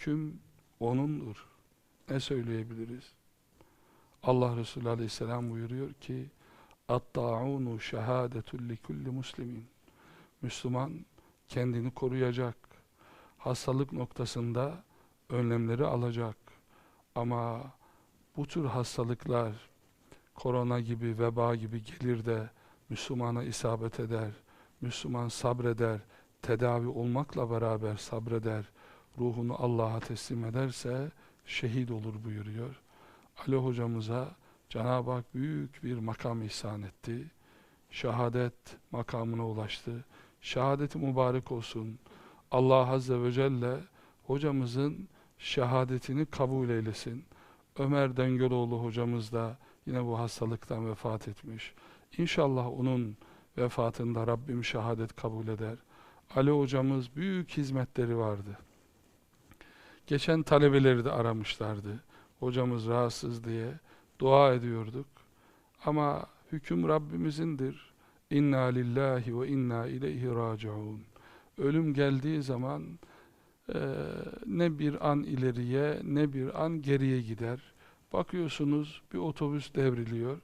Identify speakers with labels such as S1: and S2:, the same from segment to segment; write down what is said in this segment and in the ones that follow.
S1: hüküm O'nundur. Ne söyleyebiliriz? Allah Resulü Aleyhisselam buyuruyor ki اَتَّاعُونُ شَهَادَةٌ لِكُلِّ muslimin Müslüman kendini koruyacak. Hastalık noktasında önlemleri alacak. Ama bu tür hastalıklar korona gibi, veba gibi gelir de Müslümana isabet eder. Müslüman sabreder, tedavi olmakla beraber sabreder, ruhunu Allah'a teslim ederse şehit olur buyuruyor. Ali hocamıza Cenab-ı Hak büyük bir makam ihsan etti. Şehadet makamına ulaştı. Şehadeti mübarek olsun. Allah Azze ve Celle hocamızın şehadetini kabul eylesin. Ömer Dengöloğlu hocamız da yine bu hastalıktan vefat etmiş. İnşallah onun vefatında Rabbim şehadet kabul eder. Ali hocamız büyük hizmetleri vardı. Geçen talebeleri de aramışlardı. Hocamız rahatsız diye dua ediyorduk. Ama hüküm Rabbimizindir. İnna lillahi ve inna ileyhi raciun. Ölüm geldiği zaman e, ne bir an ileriye ne bir an geriye gider. Bakıyorsunuz bir otobüs devriliyor.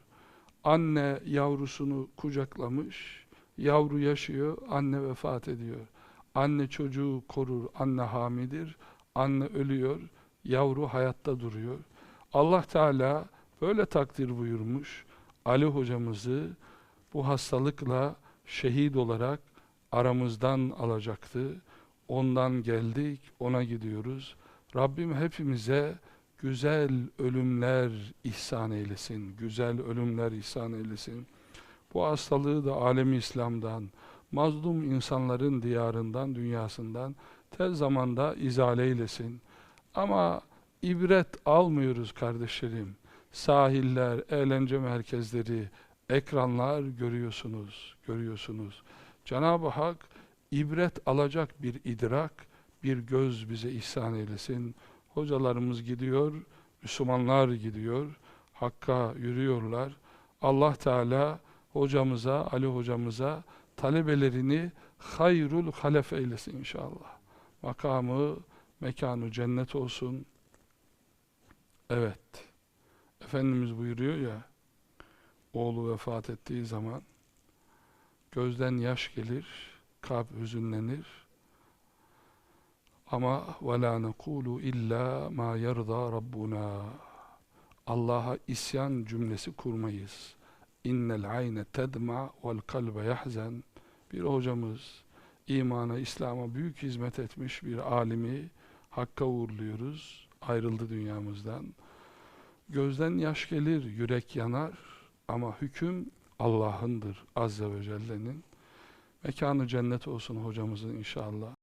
S1: Anne yavrusunu kucaklamış, yavru yaşıyor, anne vefat ediyor. Anne çocuğu korur, anne hamidir, anne ölüyor, yavru hayatta duruyor. Allah Teala böyle takdir buyurmuş. Ali hocamızı bu hastalıkla şehit olarak aramızdan alacaktı. Ondan geldik, ona gidiyoruz. Rabbim hepimize güzel ölümler ihsan eylesin. Güzel ölümler ihsan eylesin. Bu hastalığı da alemi İslam'dan, mazlum insanların diyarından, dünyasından tez zamanda izale eylesin. Ama ibret almıyoruz kardeşlerim. Sahiller, eğlence merkezleri, ekranlar görüyorsunuz, görüyorsunuz. Cenab-ı Hak ibret alacak bir idrak, bir göz bize ihsan eylesin. Hocalarımız gidiyor, Müslümanlar gidiyor, Hakk'a yürüyorlar. Allah Teala hocamıza, Ali hocamıza talebelerini hayrul halef eylesin inşallah Makamı, mekanı cennet olsun. Evet. Efendimiz buyuruyor ya, oğlu vefat ettiği zaman gözden yaş gelir, kalp hüzünlenir. Ama وَلَا نَقُولُ illa ma yerda Rabbuna. Allah'a isyan cümlesi kurmayız. İnnel ayne tedma vel kalbe yahzen. Bir hocamız imana, İslam'a büyük hizmet etmiş bir alimi Hakk'a uğurluyoruz. Ayrıldı dünyamızdan. Gözden yaş gelir, yürek yanar ama hüküm Allah'ındır Azze ve Celle'nin. Mekanı cennet olsun hocamızın inşallah.